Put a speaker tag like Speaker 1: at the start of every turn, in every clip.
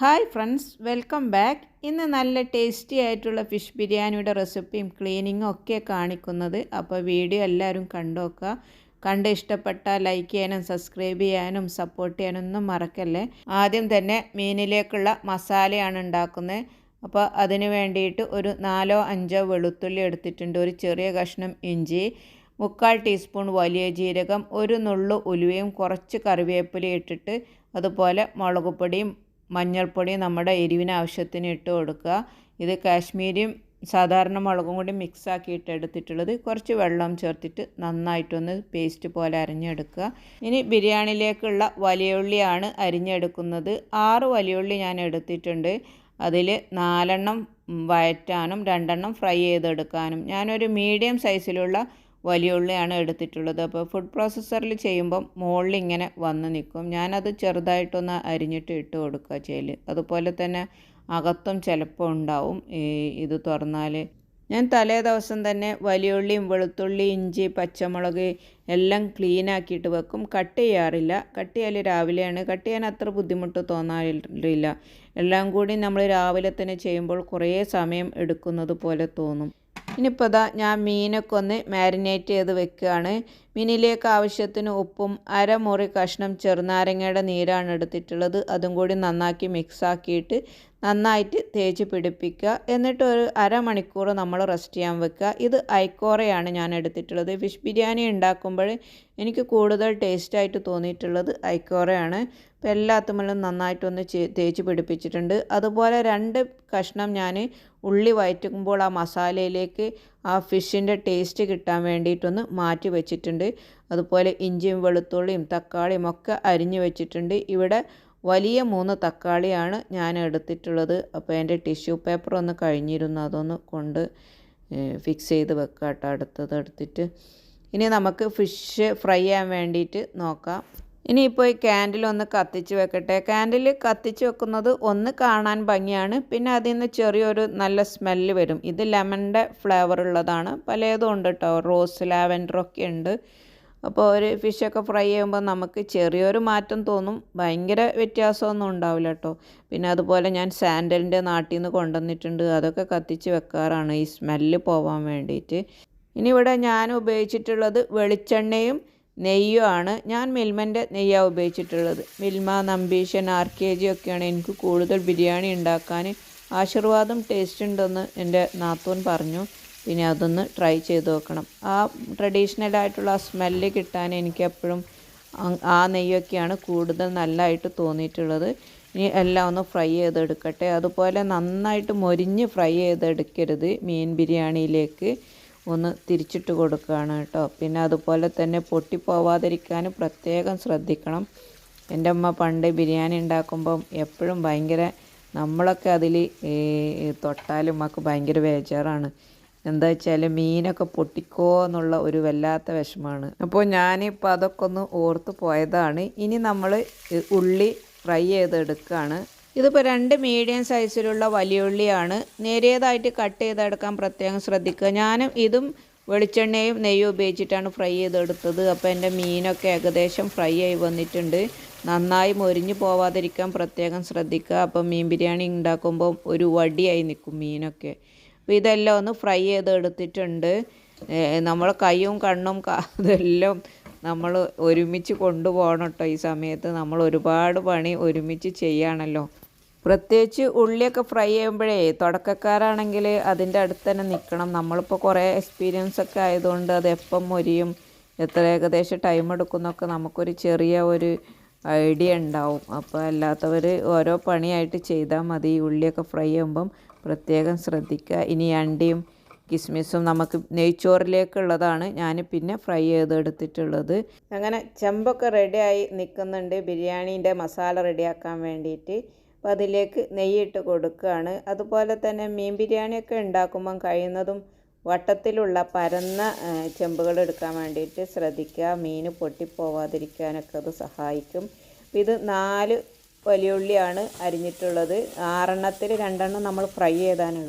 Speaker 1: Hi friends welcome back. ഇന്ന് നല്ല tasty ആയിട്ടുള്ള ഫിഷ് ബിരിയാണിയുടെ റെസിപ്പിയും ക്ലീനിങ്ങും ഒക്കെ കാണിക്കുന്നത്. അപ്പോൾ വീഡിയോ എല്ലാവരും കണ്ടുനോക്കുക കണ്ട് ഇഷ്ടപ്പെട്ട ലൈക്ക് ചെയ്യാനും സബ്സ്ക്രൈബ് ചെയ്യാനും സപ്പോർട്ട് ചെയ്യാനും ഒന്നും മറക്കല്ലേ? ആദ്യം തന്നെ മീനിലേക്കുള്ള മസാലയാണ് ഉണ്ടാക്കുന്നത്. അപ്പോൾ അതിന് വേണ്ടിയിട്ട് ഒരു നാലോ അഞ്ചോ വെളുത്തുള്ളി എടുത്തിട്ടുണ്ട്. ഒരു ചെറിയ കഷ്ണം ഇഞ്ചി മുക്കാൽ ടീസ്പൂൺ വലിയ ജീരകം ഒരു നുള്ളു ഉലുവയും കുറച്ച് കറിവേപ്പില ഇട്ടിട്ട് അതുപോലെ മുളക് പൊടിയും മഞ്ഞൾപ്പൊടിയും നമ്മുടെ എരിവിന് ആവശ്യത്തിന് ഇട്ട് കൊടുക്കുക. ഇത് കാശ്മീരിയും സാധാരണ മുളകും കൂടി മിക്സ് ആക്കിയിട്ട് എടുത്തിട്ടുള്ളത് കുറച്ച് വെള്ളം ചേർത്തിട്ട് നന്നായിട്ടൊന്ന് പേസ്റ്റ് പോലെ അരിഞ്ഞെടുക്കുക. ഇനി ബിരിയാണിയിലേക്കുള്ള വലിയ ഉള്ളിയാണ് അരിഞ്ഞെടുക്കുന്നത്. ആറ് വലിയ ഉള്ളി ഞാൻ എടുത്തിട്ടുണ്ട്. അതിൽ നാലെണ്ണം വയറ്റാനും രണ്ടെണ്ണം ഫ്രൈ ചെയ്തെടുക്കാനും. ഞാനൊരു മീഡിയം സൈസിലുള്ള വലിയ ഉള്ളിയാണ് എടുത്തിട്ടുള്ളത്. അപ്പോൾ ഫുഡ് പ്രോസസ്സറിൽ ചെയ്യുമ്പം മുകളിൽ ഇങ്ങനെ വന്ന് നിൽക്കും. ഞാനത് ചെറുതായിട്ടൊന്ന് അരിഞ്ഞിട്ട് ഇട്ട് കൊടുക്കുക ചെയ്യൽ അതുപോലെ തന്നെ അകത്തും ചിലപ്പോൾ ഉണ്ടാവും. ഇത് തുറന്നാൽ ഞാൻ തലേ ദിവസം തന്നെ വലിയ ഉള്ളിയും വെളുത്തുള്ളി ഇഞ്ചി പച്ചമുളക് എല്ലാം ക്ലീൻ ആക്കിയിട്ട് വെക്കും. കട്ട് ചെയ്യാറില്ല. കട്ട് ചെയ്യൽ രാവിലെയാണ്. കട്ട് ചെയ്യാൻ അത്ര ബുദ്ധിമുട്ട് തോന്നാറില്ല. എല്ലാം കൂടി നമ്മൾ രാവിലെ തന്നെ ചെയ്യുമ്പോൾ കുറേ സമയം എടുക്കുന്നത് പോലെ തോന്നും. ഇനിയിപ്പോൾ ഇതാ ഞാൻ മീനൊക്കെ ഒന്ന് മാരിനേറ്റ് ചെയ്ത് വെക്കുകയാണ്. മീനിലേക്ക് ആവശ്യത്തിന് ഉപ്പും അരമുറി കഷ്ണം ചെറുനാരങ്ങയുടെ നീരാണ് എടുത്തിട്ടുള്ളത്. അതും കൂടി നന്നാക്കി മിക്സാക്കിയിട്ട് നന്നായിട്ട് തേച്ച് പിടിപ്പിക്കുക. എന്നിട്ട് ഒരു അരമണിക്കൂർ നമ്മൾ റെസ്റ്റ് ചെയ്യാൻ വെക്കുക. ഇത് ഐക്കോറയാണ് ഞാൻ എടുത്തിട്ടുള്ളത്. ഫിഷ് ബിരിയാണി ഉണ്ടാക്കുമ്പോൾ എനിക്ക് കൂടുതൽ ടേസ്റ്റായിട്ട് തോന്നിയിട്ടുള്ളത് ഐക്കോറയാണ് അപ്പോൾ എല്ലാത്തുമ്മലും നന്നായിട്ടൊന്ന് തേച്ച് പിടിപ്പിച്ചിട്ടുണ്ട്. അതുപോലെ രണ്ട് കഷ്ണം ഞാൻ ഉള്ളി വയറ്റുമ്പോൾ ആ മസാലയിലേക്ക് ആ ഫിഷിന്റെ ടേസ്റ്റ് കിട്ടാൻ വേണ്ടിയിട്ടൊന്ന് മാറ്റി വെച്ചിട്ടുണ്ട്. അതുപോലെ ഇഞ്ചിയും വെളുത്തുള്ളിയും തക്കാളിയും ഒക്കെ അരിഞ്ഞു വെച്ചിട്ടുണ്ട്. ഇവിടെ വലിയ മൂന്ന് തക്കാളിയാണ് ഞാൻ എടുത്തിട്ടുള്ളത്. അപ്പോൾ എന്റെ ടിഷ്യൂ പേപ്പർ ഒന്ന് കഴിഞ്ഞിരുന്നു. അതൊന്ന് കൊണ്ട് ഫിക്സ് ചെയ്ത് വെക്കാം കേട്ടോ അടുത്തത് എടുത്തിട്ട്. ഇനി നമുക്ക് ഫിഷ് ഫ്രൈ ചെയ്യാൻ വേണ്ടിയിട്ട് നോക്കാം. ഇനിയിപ്പോൾ ഈ ക്യാൻഡിൽ ഒന്ന് കത്തിച്ച് വെക്കട്ടെ. ക്യാൻഡിൽ കത്തിച്ച് വെക്കുന്നത് ഒന്ന് കാണാൻ ഭംഗിയാണ്. പിന്നെ അതിൽ നിന്ന് ചെറിയൊരു നല്ല സ്മെല്ല് വരും. ഇത് ലെമണിന്റെ ഫ്ലേവർ ഉള്ളതാണ്. പലതും ഉണ്ട് കേട്ടോ റോസ് ലാവൻഡറൊക്കെ ഉണ്ട്. അപ്പോൾ ഒരു ഫിഷൊക്കെ ഫ്രൈ ചെയ്യുമ്പോൾ നമുക്ക് ചെറിയൊരു മാറ്റം തോന്നും. ഭയങ്കര വ്യത്യാസമൊന്നും ഉണ്ടാവില്ല കേട്ടോ പിന്നെ അതുപോലെ ഞാൻ സാൻഡലിന്റെ നാട്ടിൽ നിന്ന് കൊണ്ടുവന്നിട്ടുണ്ട്. അതൊക്കെ കത്തിച്ച് വെക്കാറാണ് ഈ സ്മെല്ല് പോവാൻ വേണ്ടിയിട്ട് ഇനി ഇവിടെ ഞാൻ ഉപയോഗിച്ചിട്ടുള്ളത് വെളിച്ചെണ്ണയും നെയ്യുമാണ്. ഞാൻ മിൽമന്റെ നെയ്യാണ് ഉപയോഗിച്ചിട്ടുള്ളത്. Milma Nambeeshan R K G ഒക്കെയാണ് എനിക്ക് കൂടുതൽ ബിരിയാണി ഉണ്ടാക്കാൻ ആശീർവാദം ടേസ്റ്റ് ഉണ്ടെന്ന് എന്റെ നാത്തൂൻ പറഞ്ഞു. പിന്നെ അതൊന്ന് ട്രൈ ചെയ്ത് നോക്കണം. ആ ട്രഡീഷണൽ ആയിട്ടുള്ള ആ സ്മെല്ല് കിട്ടാൻ എനിക്ക് എപ്പോഴും ആ നെയ്യൊക്കെയാണ് കൂടുതൽ നല്ലതായിട്ട് തോന്നിയിട്ടുള്ളത്. ഇനി എല്ലാം ഒന്ന് ഫ്രൈ ചെയ്തെടുക്കട്ടെ. അതുപോലെ നന്നായിട്ട് മൊരിഞ്ഞ് ഫ്രൈ ചെയ്തെടുക്കരുത് മീൻ ബിരിയാണിയിലേക്ക്. ഒന്ന് തിരിച്ചിട്ട് കൊടുക്കുകയാണ് കേട്ടോ. പിന്നെ അതുപോലെ തന്നെ പൊട്ടിപ്പോവാതിരിക്കാൻ പ്രത്യേകം ശ്രദ്ധിക്കണം. എന്റെ അമ്മ പണ്ട് ബിരിയാണി ഉണ്ടാക്കുമ്പം എപ്പോഴും ഭയങ്കര നമ്മളൊക്കെ അതിൽ തൊട്ടാലും നമുക്ക് ഭയങ്കര ബേജാറാണ്. എന്താ വെച്ചാൽ മീനൊക്കെ പൊട്ടിക്കോ എന്നുള്ള ഒരു വല്ലാത്ത വിഷമമാണ്. അപ്പോൾ ഞാനിപ്പോൾ അതൊക്കെ ഒന്ന് ഓർത്ത് പോയതാണ്. ഇനി നമ്മൾ ഉള്ളി ഫ്രൈ ചെയ്തെടുക്കുകയാണ്. ഇതിപ്പോൾ രണ്ട് മീഡിയം സൈസിലുള്ള വലിയ ഉള്ളിയാണ് നേരിയതായിട്ട് കട്ട് ചെയ്തെടുക്കാൻ പ്രത്യേകം ശ്രദ്ധിക്കുക. ഞാനും ഇതും വെളിച്ചെണ്ണയും നെയ്യും ഉപയോഗിച്ചിട്ടാണ് ഫ്രൈ ചെയ്തെടുത്തത്. അപ്പോൾ എന്റെ മീനൊക്കെ ഏകദേശം ഫ്രൈ ആയി വന്നിട്ടുണ്ട്. നന്നായി മൊരിഞ്ഞു പോവാതിരിക്കാൻ പ്രത്യേകം ശ്രദ്ധിക്കുക. അപ്പം മീൻ ബിരിയാണി ഉണ്ടാക്കുമ്പോൾ ഒരു വടിയായി നിൽക്കും മീനൊക്കെ. അപ്പോൾ ഇതെല്ലാം ഒന്ന് ഫ്രൈ ചെയ്തെടുത്തിട്ടുണ്ട്. നമ്മൾ കൈയും കണ്ണും ഇതെല്ലാം നമ്മൾ ഒരുമിച്ച് കൊണ്ടുപോകണം കേട്ടോ ഈ സമയത്ത്. നമ്മൾ ഒരുപാട് പണി ഒരുമിച്ച് ചെയ്യാണല്ലോ. പ്രത്യേകിച്ച് ഉള്ളിയൊക്കെ ഫ്രൈ ചെയ്യുമ്പോഴേ തുടക്കക്കാരാണെങ്കിൽ അതിന്റെ അടുത്ത് തന്നെ നിൽക്കണം. നമ്മളിപ്പോൾ കുറേ എക്സ്പീരിയൻസ് ഒക്കെ ആയതുകൊണ്ട് അത് എപ്പം മൊരിയും എത്ര ഏകദേശം ടൈം എടുക്കുന്നൊക്കെ നമുക്കൊരു ചെറിയ ഒരു ഐഡിയ ഉണ്ടാവും. അപ്പോൾ അല്ലാത്തവർ ഓരോ പണിയായിട്ട് ചെയ്താൽ മതി. ഉള്ളിയൊക്കെ ഫ്രൈ ചെയ്യുമ്പം പ്രത്യേകം ശ്രദ്ധിക്കുക. ഇനി അണ്ടിയും കിസ്മിസും നമുക്ക് നെയ്ച്ചോറിലേക്കുള്ളതാണ്. ഞാൻ പിന്നെ ഫ്രൈ ചെയ്തെടുത്തിട്ടുള്ളത്. അങ്ങനെ ചെമ്പൊക്കെ റെഡിയായി നിൽക്കുന്നുണ്ട്. ബിരിയാണീന്റെ മസാല റെഡിയാക്കാൻ വേണ്ടിയിട്ട്. അപ്പോൾ അതിലേക്ക് നെയ്യിട്ട് കൊടുക്കുകയാണ്. അതുപോലെ തന്നെ മീൻ ബിരിയാണിയൊക്കെ ഉണ്ടാക്കുമ്പം കഴിയുന്നതും വട്ടത്തിലുള്ള പരന്ന ചെമ്പുകൾ എടുക്കാൻ വേണ്ടിയിട്ട് ശ്രദ്ധിക്കുക. മീൻ പൊട്ടിപ്പോവാതിരിക്കാനൊക്കെ അത് സഹായിക്കും. ഇത് നാല് വലിയുള്ളിയാണ് അരിഞ്ഞിട്ടുള്ളത്. ആറെണ്ണത്തിൽ രണ്ടെണ്ണം നമ്മൾ ഫ്രൈ ചെയ്താണ്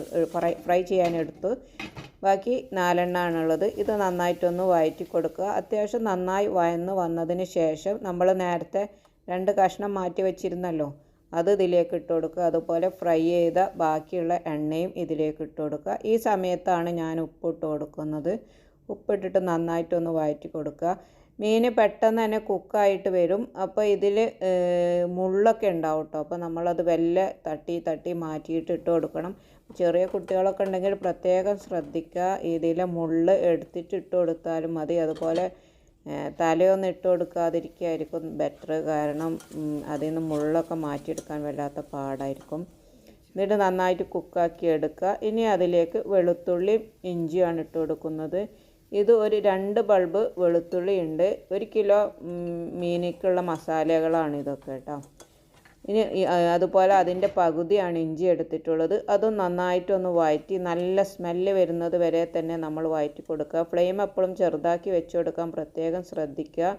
Speaker 1: ഫ്രൈ ചെയ്യാനെടുത്തു. ബാക്കി നാലെണ്ണമാണുള്ളത് ഇത് നന്നായിട്ടൊന്ന് വഴറ്റി കൊടുക്കുക. അത്യാവശ്യം നന്നായി വയന്ന് വന്നതിന് ശേഷം നമ്മൾ നേരത്തെ രണ്ട് കഷ്ണം മാറ്റി വെച്ചിരുന്നല്ലോ അത് ഇതിലേക്ക് ഇട്ട് കൊടുക്കുക. അതുപോലെ ഫ്രൈ ചെയ്ത ബാക്കിയുള്ള എണ്ണയും ഇതിലേക്ക് ഇട്ട് കൊടുക്കുക. ഈ സമയത്താണ് ഞാൻ ഉപ്പിട്ട് കൊടുക്കുന്നത്. ഉപ്പിട്ടിട്ട് നന്നായിട്ടൊന്ന് വഴറ്റി കൊടുക്കുക. മീൻ പെട്ടെന്ന് തന്നെ കുക്കായിട്ട് വരും. അപ്പോൾ ഇതിൽ മുള്ളൊക്കെ ഉണ്ടാവും കേട്ടോ അപ്പോൾ നമ്മളത് വെല്ലെ തട്ടി തട്ടി മാറ്റിയിട്ട് ഇട്ട് കൊടുക്കണം. ചെറിയ കുട്ടികളൊക്കെ ഉണ്ടെങ്കിൽ പ്രത്യേകം ശ്രദ്ധിക്കുക. ഇതിലെ മുള്ള് എടുത്തിട്ട് ഇട്ട് കൊടുത്താലും മതി. അതുപോലെ തലയൊന്നും ഇട്ട് കൊടുക്കാതിരിക്കുകയായിരിക്കും ബെറ്റർ കാരണം അതിൽ നിന്ന് മുള്ളൊക്കെ മാറ്റിയെടുക്കാൻ വല്ലാത്ത പാടായിരിക്കും. എന്നിട്ട് നന്നായിട്ട് കുക്കാക്കി എടുക്കുക. ഇനി അതിലേക്ക് വെളുത്തുള്ളിയും ഇഞ്ചിയാണ് ഇട്ട് കൊടുക്കുന്നത്. ഇത് ഒരു രണ്ട് ബൾബ് വെളുത്തുള്ളി ഉണ്ട്. ഒരു കിലോ മീനിക്കുള്ള മസാലകളാണ് ഇതൊക്കെ കേട്ടോ ഇനി അതുപോലെ അതിന്റെ പകുതിയാണ് ഇഞ്ചി എടുത്തിട്ടുള്ളത്. അതും നന്നായിട്ടൊന്ന് വഴറ്റി നല്ല സ്മെല്ല് വരുന്നത് വരെ തന്നെ നമ്മൾ വഴറ്റി കൊടുക്കുക. ഫ്ലെയിം എപ്പോഴും ചെറുതാക്കി വെച്ച് കൊടുക്കാൻ പ്രത്യേകം ശ്രദ്ധിക്കുക.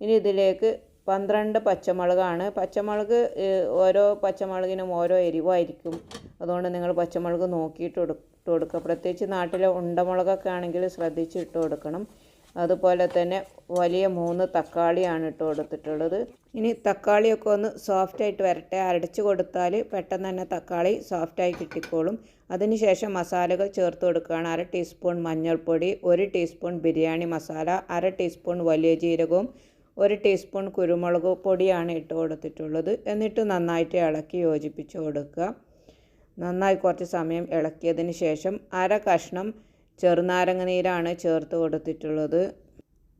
Speaker 1: ഇനി ഇതിലേക്ക് പന്ത്രണ്ട് പച്ചമുളകാണ്. പച്ചമുളക് ഓരോ പച്ചമുളകിനും ഓരോ എരിവായിരിക്കും. അതുകൊണ്ട് നിങ്ങൾ പച്ചമുളക് നോക്കിയിട്ട് ഇട്ട് കൊടുക്കുക. പ്രത്യേകിച്ച് നാട്ടിലെ ഉണ്ടമുളകൊക്കെ ആണെങ്കിൽ ശ്രദ്ധിച്ച് ഇട്ട് കൊടുക്കണം. അതുപോലെ തന്നെ വലിയ മൂന്ന് തക്കാളിയാണ് ഇട്ട് കൊടുത്തിട്ടുള്ളത്. ഇനി തക്കാളിയൊക്കെ ഒന്ന് സോഫ്റ്റായിട്ട് വരട്ടെ. അരടിച്ച് കൊടുത്താൽ പെട്ടെന്ന് തന്നെ തക്കാളി സോഫ്റ്റായി കിട്ടിക്കോളും. അതിനുശേഷം മസാലകൾ ചേർത്ത് കൊടുക്കുകയാണ്. അര ടീസ്പൂൺ മഞ്ഞൾപ്പൊടി ഒരു ടീസ്പൂൺ ബിരിയാണി മസാല അര ടീസ്പൂൺ വലിയ ജീരകവും ഒരു ടീസ്പൂൺ കുരുമുളക് പൊടിയാണ് ഇട്ട് കൊടുത്തിട്ടുള്ളത്. എന്നിട്ട് നന്നായിട്ട് ഇളക്കി യോജിപ്പിച്ച് കൊടുക്കുക. നന്നായി കുറച്ച് സമയം ഇളക്കിയതിന് ശേഷം അര കഷ്ണം ചെറുനാരങ്ങ നീരാണ് ചേർത്ത് കൊടുത്തിട്ടുള്ളത്.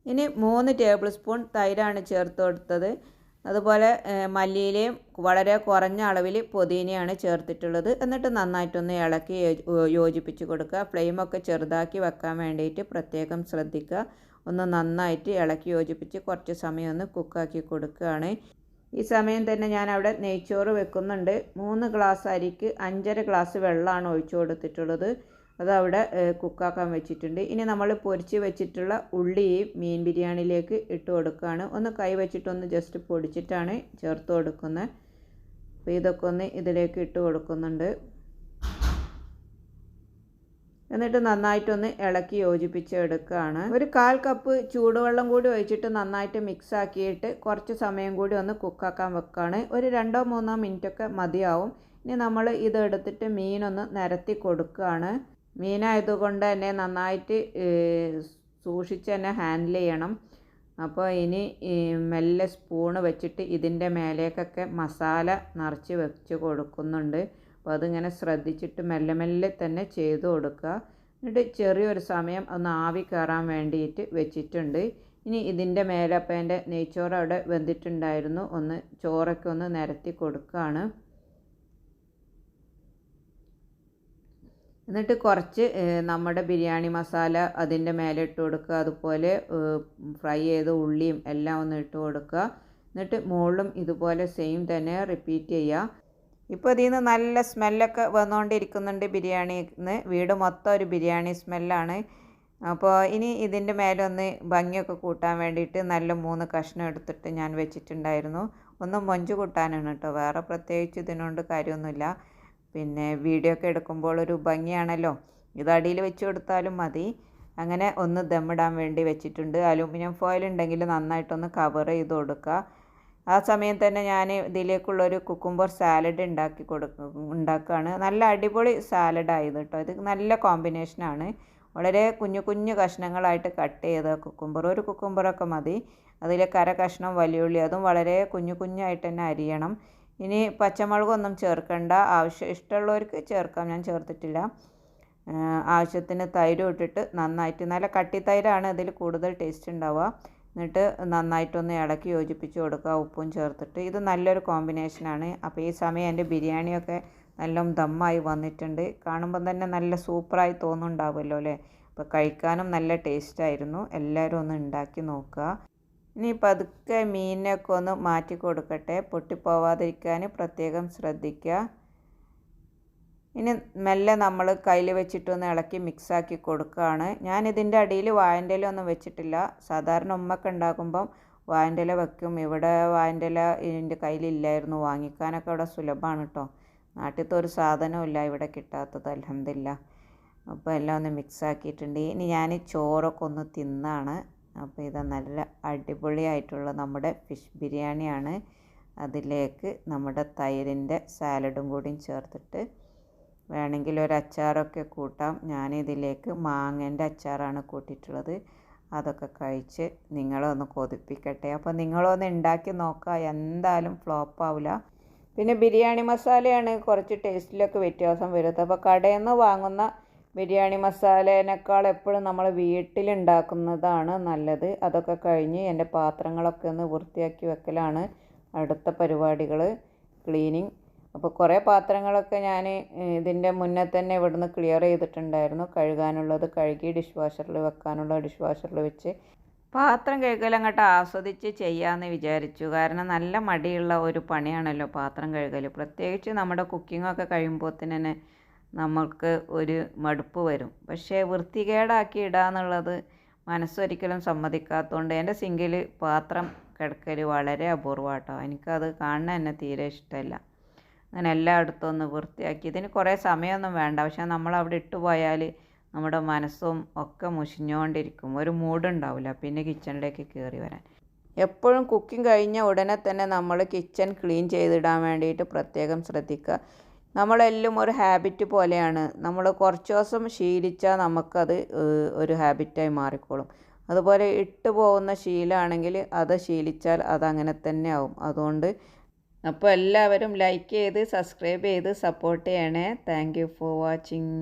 Speaker 1: ഇനി മൂന്ന് ടേബിൾ സ്പൂൺ തൈരാണ് ചേർത്ത് കൊടുത്തത്. അതുപോലെ മല്ലിയിലയും വളരെ കുറഞ്ഞ അളവിൽ പുതിനയാണ് ചേർത്തിട്ടുള്ളത്. എന്നിട്ട് നന്നായിട്ടൊന്ന് ഇളക്കി യോജിപ്പിച്ച് കൊടുക്കുക. ഫ്ലെയിമൊക്കെ ചെറുതാക്കി വെക്കാൻ വേണ്ടിയിട്ട് പ്രത്യേകം ശ്രദ്ധിക്കുക. ഒന്ന് നന്നായിട്ട് ഇളക്കി യോജിപ്പിച്ച് കുറച്ച് സമയം ഒന്ന് കുക്കാക്കി കൊടുക്കുകയാണ്. ഈ സമയം തന്നെ ഞാൻ അവിടെ നെയ്ച്ചോറ് വെക്കുന്നുണ്ട്. മൂന്ന് ഗ്ലാസ് അരിക്ക് അഞ്ചര ഗ്ലാസ് വെള്ളമാണ് ഒഴിച്ചു കൊടുത്തിട്ടുള്ളത്. അതവിടെ കുക്കാക്കാൻ വെച്ചിട്ടുണ്ട്. ഇനി നമ്മൾ പൊരിച്ച് വെച്ചിട്ടുള്ള ഉള്ളി മീൻ ബിരിയാണിയിലേക്ക് ഇട്ട് കൊടുക്കുകയാണ് ഒന്ന് കൈ വെച്ചിട്ടൊന്ന് ജസ്റ്റ് പൊടിച്ചിട്ടാണ് ചേർത്ത് കൊടുക്കുന്നത്. അപ്പോൾ ഇതൊക്കെ ഒന്ന് ഇതിലേക്ക് ഇട്ട് കൊടുക്കുന്നുണ്ട്. എന്നിട്ട് നന്നായിട്ടൊന്ന് ഇളക്കി യോജിപ്പിച്ച് എടുക്കുകയാണ്. ഒരു കാൽ കപ്പ് ചൂടുവെള്ളം കൂടി ഒഴിച്ചിട്ട് നന്നായിട്ട് മിക്സ് ആക്കിയിട്ട് കുറച്ച് സമയം കൂടി ഒന്ന് കുക്കാക്കാൻ വെക്കുകയാണ്. ഒരു രണ്ടോ മൂന്നോ മിനിറ്റൊക്കെ മതിയാവും. ഇനി നമ്മൾ ഇത് എടുത്തിട്ട് മീനൊന്ന് നിരത്തി കൊടുക്കുകയാണ്. മീനായതുകൊണ്ട് തന്നെ നന്നായിട്ട് സൂക്ഷിച്ച് തന്നെ ഹാൻഡിൽ ചെയ്യണം. അപ്പോൾ ഇനി മെല്ലെ സ്പൂണ് വെച്ചിട്ട് ഇതിന്റെ മേലേക്കൊക്കെ മസാല നിറച്ച് വെച്ച് കൊടുക്കുന്നുണ്ട്. അപ്പോൾ അതിങ്ങനെ ശ്രദ്ധിച്ചിട്ട് മെല്ലെ മെല്ലെ തന്നെ ചെയ്ത് കൊടുക്കുക. എന്നിട്ട് ചെറിയൊരു സമയം ഒന്ന് ആവി കയറാൻ വേണ്ടിയിട്ട് വെച്ചിട്ടുണ്ട്. ഇനി ഇതിന്റെ മേലെ അപ്പം എന്റെ നെയ്ച്ചോറ് അവിടെ വെന്തിട്ടുണ്ടായിരുന്നു. ഒന്ന് ചോറൊക്കെ ഒന്ന് നിരത്തി കൊടുക്കുകയാണ്. എന്നിട്ട് കുറച്ച് നമ്മുടെ ബിരിയാണി മസാല അതിന്റെ മേലെ ഇട്ട് കൊടുക്കുക. അതുപോലെ ഫ്രൈ ചെയ്ത ഉള്ളിയും എല്ലാം ഒന്ന് ഇട്ട് കൊടുക്കുക. എന്നിട്ട് മുകളിലും ഇതുപോലെ സെയിം തന്നെ റിപ്പീറ്റ് ചെയ്യുക. ഇപ്പോൾ ഇതിൽ നിന്ന് നല്ല സ്മെല്ലൊക്കെ വന്നുകൊണ്ടിരിക്കുന്നുണ്ട് ബിരിയാണിന്ന്. വീട് മൊത്തം ഒരു ബിരിയാണി സ്മെല്ലാണ്. അപ്പോൾ ഇനി ഇതിന്റെ മേലെ ഒന്ന് ഭംഗിയൊക്കെ കൂട്ടാൻ വേണ്ടിയിട്ട് നല്ല മൂന്ന് കഷ്ണം എടുത്തിട്ട് ഞാൻ വെച്ചിട്ടുണ്ടായിരുന്നു. ഒന്ന് മൊഞ്ച് കൂട്ടാനാണ് കേട്ടോ. വേറെ പ്രത്യേകിച്ച് ഇതിനോണ്ട് കാര്യമൊന്നുമില്ല. പിന്നെ വീഡിയോ ഒക്കെ എടുക്കുമ്പോൾ ഒരു ഭംഗിയാണല്ലോ. ഇത് അടിയിൽ വെച്ച് കൊടുത്താലും മതി. അങ്ങനെ ഒന്ന് ദമ്മിടാൻ വേണ്ടി വെച്ചിട്ടുണ്ട്. അലൂമിനിയം ഫോയിൽ ഉണ്ടെങ്കിൽ നന്നായിട്ടൊന്ന് കവർ ചെയ്ത് കൊടുക്കുക. ആ സമയം തന്നെ ഞാൻ ഇതിലേക്കുള്ളൊരു കുക്കുംബർ സാലഡ് ഉണ്ടാക്കി കൊടുക്കും ഉണ്ടാക്കുകയാണ് നല്ല അടിപൊളി സാലഡായത് കേട്ടോ ഇത് നല്ല കോമ്പിനേഷനാണ് വളരെ കുഞ്ഞു കുഞ്ഞു കഷ്ണങ്ങളായിട്ട് കട്ട് ചെയ്ത കുക്കുംബർ. ഒരു കുക്കുംബറൊക്കെ മതി. അതിലെ കര കഷ്ണം വലിയുള്ളി അതും വളരെ കുഞ്ഞു കുഞ്ഞായിട്ട് തന്നെ അരിയണം. ഇനി പച്ചമുളകൊന്നും ചേർക്കേണ്ട. ആവശ്യം ഇഷ്ടമുള്ളവർക്ക് ചേർക്കാം. ഞാൻ ചേർത്തിട്ടില്ല. ആവശ്യത്തിന് തൈരും ഇട്ടിട്ട് നന്നായിട്ട് നല്ല കട്ടി തൈരാണ് ഇതിൽ കൂടുതൽ ടേസ്റ്റ് ഉണ്ടാവുക. എന്നിട്ട് നന്നായിട്ടൊന്ന് ഇളക്കി യോജിപ്പിച്ച് കൊടുക്കുക. ഉപ്പും ചേർത്തിട്ട്. ഇത് നല്ലൊരു കോമ്പിനേഷനാണ് അപ്പോൾ ഈ സമയം എന്റെ ബിരിയാണിയൊക്കെ നല്ല ദമ്മായി വന്നിട്ടുണ്ട്. കാണുമ്പം തന്നെ നല്ല സൂപ്പറായി തോന്നുന്നുണ്ടാവുമല്ലോ അല്ലേ? അപ്പോൾ കഴിക്കാനും നല്ല ടേസ്റ്റായിരുന്നു എല്ലാവരും ഒന്ന് ഉണ്ടാക്കി നോക്കുക. ഇനി പതുക്കെ മീനിനൊക്കെ ഒന്ന് മാറ്റി കൊടുക്കട്ടെ. പൊട്ടിപ്പോവാതിരിക്കാൻ പ്രത്യേകം ശ്രദ്ധിക്കുക. ഇനി മെല്ലെ നമ്മൾ കയ്യിൽ വെച്ചിട്ടൊന്ന് ഇളക്കി മിക്സാക്കി കൊടുക്കുകയാണ് ഞാനിതിന്റെ അടിയിൽ വായന്റെ ഒന്നും വെച്ചിട്ടില്ല. സാധാരണ ഉമ്മക്ക് ഉണ്ടാക്കുമ്പം വായന്റെ വെക്കും. ഇവിടെ വായന്റെ ഇല എന്റെ കയ്യിലില്ലായിരുന്നു. വാങ്ങിക്കാനൊക്കെ ഇവിടെ സുലഭമാണ് കേട്ടോ. നാട്ടിലത്തെ ഒരു സാധനവും ഇല്ല ഇവിടെ കിട്ടാത്തത് അലഹമില്ല അപ്പോൾ എല്ലാം ഒന്ന് മിക്സ് ആക്കിയിട്ടുണ്ട് ഇനി ഞാൻ ചോറൊക്കെ ഒന്ന് തിന്നാണ്. അപ്പോൾ ഇത് നല്ല അടിപൊളിയായിട്ടുള്ള നമ്മുടെ ഫിഷ് ബിരിയാണിയാണ്. അതിലേക്ക് നമ്മുടെ തൈരിന്റെ സാലഡും കൂടിയും ചേർത്തിട്ട് വേണമെങ്കിൽ ഒരു അച്ചാറൊക്കെ കൂട്ടാം. ഞാനിതിലേക്ക് മാങ്ങേന്റെ അച്ചാറാണ് കൂട്ടിയിട്ടുള്ളത്. അതൊക്കെ കഴിച്ച് നിങ്ങളൊന്ന് കൊതിപ്പിക്കട്ടെ. അപ്പോൾ നിങ്ങളൊന്ന് ഉണ്ടാക്കി നോക്കുക. എന്തായാലും ഫ്ലോപ്പ് ആവില്ല. പിന്നെ ബിരിയാണി മസാലയാണ് കുറച്ച് ടേസ്റ്റിലൊക്കെ വ്യത്യാസം വരുന്നത്. അപ്പോൾ കടയിൽ നിന്ന് വാങ്ങുന്ന ബിരിയാണി മസാലേനേക്കാൾ എപ്പോഴും നമ്മൾ വീട്ടിലുണ്ടാക്കുന്നതാണ് നല്ലത്. അതൊക്കെ കഴിഞ്ഞ് എന്റെ പാത്രങ്ങളൊക്കെ ഒന്ന് വൃത്തിയാക്കി വെക്കലാണ് അടുത്ത പരിപാടികൾ. ക്ലീനിങ് അപ്പോൾ കുറേ പാത്രങ്ങളൊക്കെ ഞാൻ ഇതിന്റെ മുന്നേ തന്നെ ഇവിടുന്ന് ക്ലിയർ ചെയ്തിട്ടുണ്ടായിരുന്നു. കഴുകാനുള്ളത് കഴുകി ഡിഷ് വാഷറിൽ വെക്കാനുള്ള ഡിഷ് വാഷറിൽ വെച്ച് പാത്രം കഴുകൽ അങ്ങോട്ട് ആസ്വദിച്ച് ചെയ്യാമെന്ന് വിചാരിച്ചു. കാരണം നല്ല മടിയുള്ള ഒരു പണിയാണല്ലോ പാത്രം കഴുകൽ. പ്രത്യേകിച്ച് നമ്മുടെ കുക്കിങ്ങൊക്കെ കഴിയുമ്പോൾ തന്നെ നമ്മൾക്ക് ഒരു മടുപ്പ് വരും. പക്ഷേ വൃത്തികേടാക്കി ഇടാന്നുള്ളത് മനസ്സൊരിക്കലും സമ്മതിക്കാത്തതുകൊണ്ട് എന്റെ സിങ്കിൽ പാത്രം കിടക്കൽ വളരെ അപൂർവമാട്ടോ എനിക്കത് കാണാൻ തന്നെ തീരെ ഇഷ്ടമല്ല അങ്ങനെ എല്ലായിടത്തും ഒന്ന് വൃത്തിയാക്കി. ഇതിന് കുറേ സമയമൊന്നും വേണ്ട. പക്ഷേ നമ്മൾ അവിടെ ഇട്ട് പോയാൽ നമ്മുടെ മനസ്സും ഒക്കെ മുഷിഞ്ഞുകൊണ്ടിരിക്കും ഒരു മൂഡുണ്ടാവില്ല പിന്നെ കിച്ചണിലേക്ക് കയറി വരാൻ. എപ്പോഴും കുക്കിംഗ് കഴിഞ്ഞ ഉടനെ തന്നെ നമ്മൾ കിച്ചൺ ക്ലീൻ ചെയ്തിടാൻ വേണ്ടിയിട്ട് പ്രത്യേകം ശ്രദ്ധിക്കുക. നമ്മളെല്ലാം ഒരു ഹാബിറ്റ് പോലെയാണ്. നമ്മൾ കുറച്ച് ദിവസം ശീലിച്ചാൽ നമുക്കത് ഒരു ഹാബിറ്റായി മാറിക്കോളും. അതുപോലെ ഇട്ട് പോകുന്ന ശീലമാണെങ്കിൽ അത് ശീലിച്ചാൽ അതങ്ങനെ തന്നെ ആവും. അതുകൊണ്ട് അപ്പോൾ എല്ലാവരും ലൈക്ക് ചെയ്ത് സബ്സ്ക്രൈബ് ചെയ്ത് സപ്പോർട്ട് ചെയ്യണേ. Thank for watching